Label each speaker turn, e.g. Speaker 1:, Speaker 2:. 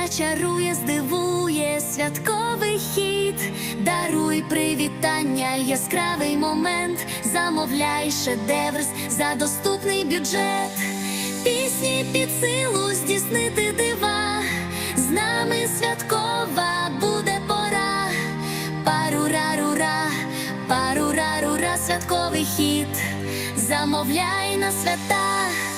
Speaker 1: зачарує, здивує святковий хід, даруй привітання, яскравий момент, замовляй шедевр за доступний бюджет, пісні під силу здійснити дива, з нами святкова буде пора. Парурарура, парурарура, святковий хід, замовляй на свята.